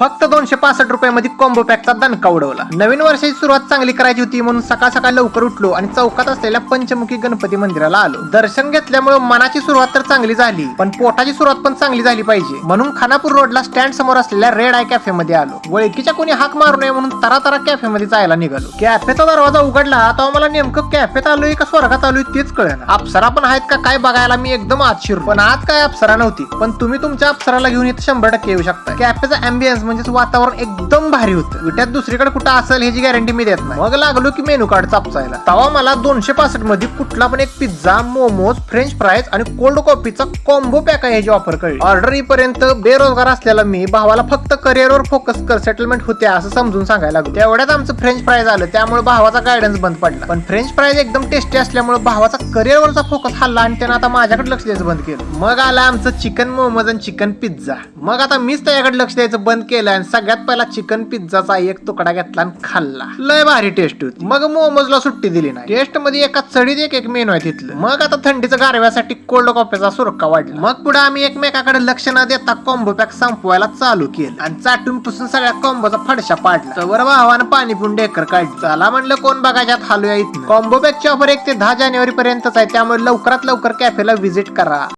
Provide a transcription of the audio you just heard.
फक्त दोनशे पासष्ट रुपयामध्ये कॉम्बो पॅकचा दणका उडवला. नवीन वर्षाची सुरुवात चांगली करायची होती म्हणून सकाळ सकाळ लवकर उठलो आणि चौकात असलेल्या पंचमुखी गणपती मंदिराला आलो. दर्शन घेतल्यामुळे मनाची सुरुवात तर चांगली झाली पण पोटाची सुरुवात पण चांगली झाली पाहिजे. म्हणून खानापूर रोडला स्टँड समोर असलेल्या रेड आय कॅफे मध्ये आलो. वळखीच्या कोणी हाक मारू नये म्हणून तरा तरा कॅफे मध्ये जायला निघालो. कॅफेचा दरवाजा उघडला तेव्हा मला नेमकं कॅफेत आलोय का स्वर्गात आलोय तेच कळेना. अप्सरा पण आहेत का काय बघायला मी एकदम आत पण आज काय अप्सरा नव्हती. पण तुम्ही तुमच्या अप्सराला घेऊन इथे शंभर टक्के येऊ शकता कॅफेचा अँबियन्स म्हणजे वातावरण एकदम भारी होतं. विट्यात दुसरीकडे कुठं असेल ह्याची गॅरंटी मी देत नाही. मग लागलो की मेनू कार्ड चापसायला. तेव्हा मला दोनशे पासष्टमध्ये कुठला पण एक पिझ्झा मोमोज फ्रेंच फ्राईज आणि कोल्ड कॉफीचा कॉम्बो पॅक आहे ह्याची ऑफर कळली. ऑर्डर येईपर्यंत बेरोजगार असलेला मी भावाला फक्त करिअरवर फोकस कर सेटलमेंट होते असं समजून सांगायला लागलो. तेवढ्याच आमचं फ्रेंच फ्राईज आलं. त्यामुळे भावाचा गायडन्स बंद पडला. पण फ्रेंच फ्राईज एकदम टेस्टी असल्यामुळे भावाचा करिअरवरचा फोकस हल्ला आणि त्यानं आता माझ्याकडे लक्ष द्यायचं बंद केलं. मग आला आमचं चिकन मोमोज आणि चिकन पिझ्झा मग आता मीच त्याच्याकडे लक्ष द्यायचं बंद केलं आणि सगळ्यात पहिला चिकन पिझ्झाचा एक तुकडा घेतला आणि खाल्ला. लय भारी टेस्ट होती. मग मोमोजला सुट्टी दिली नाही. टेस्टमध्ये एका चढीत एक एक मेनू आहे तिथलं. मग आता थंडीचं गारव्यासाठी कोल्ड कॉफीचा सुरक्का वाढला. मग पुढे आम्ही एकमेकाकडे लक्ष न देता कॉम्बो पॅक संपवायला चालू केलं. आणि चाटून पुसून सगळ्या कॉम्बोचा फडशा पाडला. वर भावानं पाणी पिऊन डेकर काढली. चला म्हणलं कोण बघायच्यात हालूया इथं कॉम्बो पॅकची ऑफर एक ते दहा जानेवारी पर्यंतच आहे. त्यामुळे लवकरात लवकर कॅफेला व्हिजिट करा.